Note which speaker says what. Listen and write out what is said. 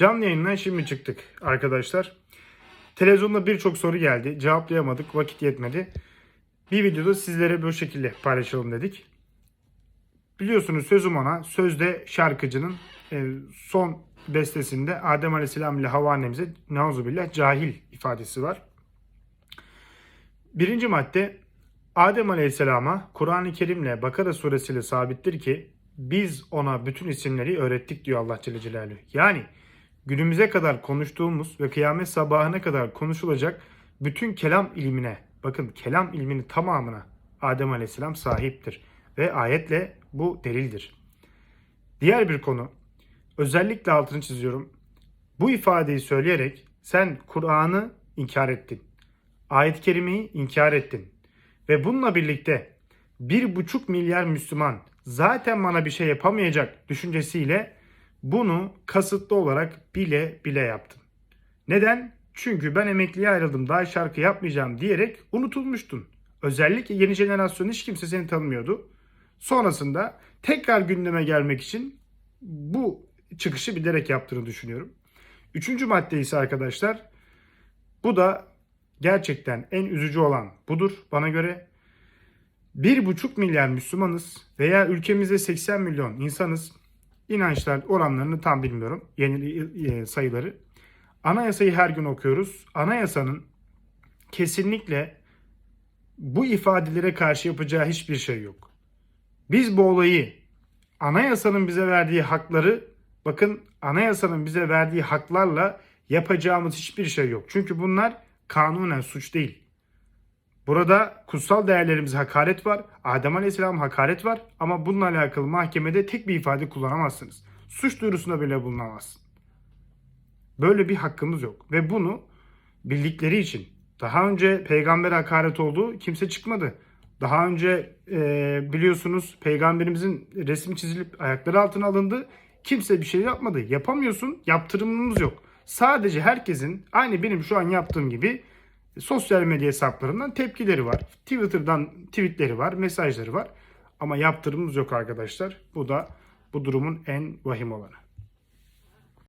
Speaker 1: Canlı yayından şimdi çıktık arkadaşlar. Televizyonda birçok soru geldi. Cevaplayamadık. Vakit yetmedi. Bir videoda sizlere bu şekilde paylaşalım dedik. Biliyorsunuz sözüm ona. Sözde şarkıcının e, son bestesinde Adem Aleyhisselam ile Havva annemize nauzubillah cahil ifadesi var. Birinci madde Adem Aleyhisselam'a Kur'an-ı Kerim'le Bakara suresiyle sabittir ki biz ona bütün isimleri öğrettik diyor Allah Celle Celaluhu. Yani günümüze kadar konuştuğumuz ve kıyamet sabahına kadar konuşulacak bütün kelam ilmine, bakın kelam ilminin tamamına Adem Aleyhisselam sahiptir. Ve ayetle bu delildir. Diğer bir konu, özellikle altını çiziyorum. Bu ifadeyi söyleyerek sen Kur'an'ı inkar ettin. Ayet-i Kerime'yi inkar ettin. Ve bununla birlikte bir buçuk milyar Müslüman zaten bana bir şey yapamayacak düşüncesiyle bunu kasıtlı olarak bile bile yaptın. Neden? Çünkü ben emekliye ayrıldım daha şarkı yapmayacağım diyerek unutulmuştun. Özellikle yeni jenerasyon hiç kimse seni tanımıyordu. Sonrasında tekrar gündeme gelmek için bu çıkışı bilerek yaptığını düşünüyorum. Üçüncü madde ise arkadaşlar bu da gerçekten en üzücü olan budur bana göre. 1,5 milyar Müslümanız veya ülkemizde 80 milyon insanız. İnançlar oranlarını tam bilmiyorum. Yeni e, sayıları. Anayasayı her gün okuyoruz. Anayasanın kesinlikle bu ifadelere karşı yapacağı hiçbir şey yok. Biz bu olayı anayasanın bize verdiği hakları bakın anayasanın bize verdiği haklarla yapacağımız hiçbir şey yok. Çünkü bunlar kanunen suç değil. Burada kutsal değerlerimize hakaret var. Adem Aleyhisselam hakaret var. Ama bununla alakalı mahkemede tek bir ifade kullanamazsınız. Suç duyurusunda bile bulunamazsın. Böyle bir hakkımız yok. Ve bunu bildikleri için daha önce peygamber hakaret olduğu kimse çıkmadı. Daha önce e, biliyorsunuz peygamberimizin resmi çizilip ayakları altına alındı. Kimse bir şey yapmadı. Yapamıyorsun. Yaptırımımız yok. Sadece herkesin aynı benim şu an yaptığım gibi sosyal medya hesaplarından tepkileri var. Twitter'dan tweetleri var, mesajları var. Ama yaptırımımız yok arkadaşlar. Bu da bu durumun en vahim olanı.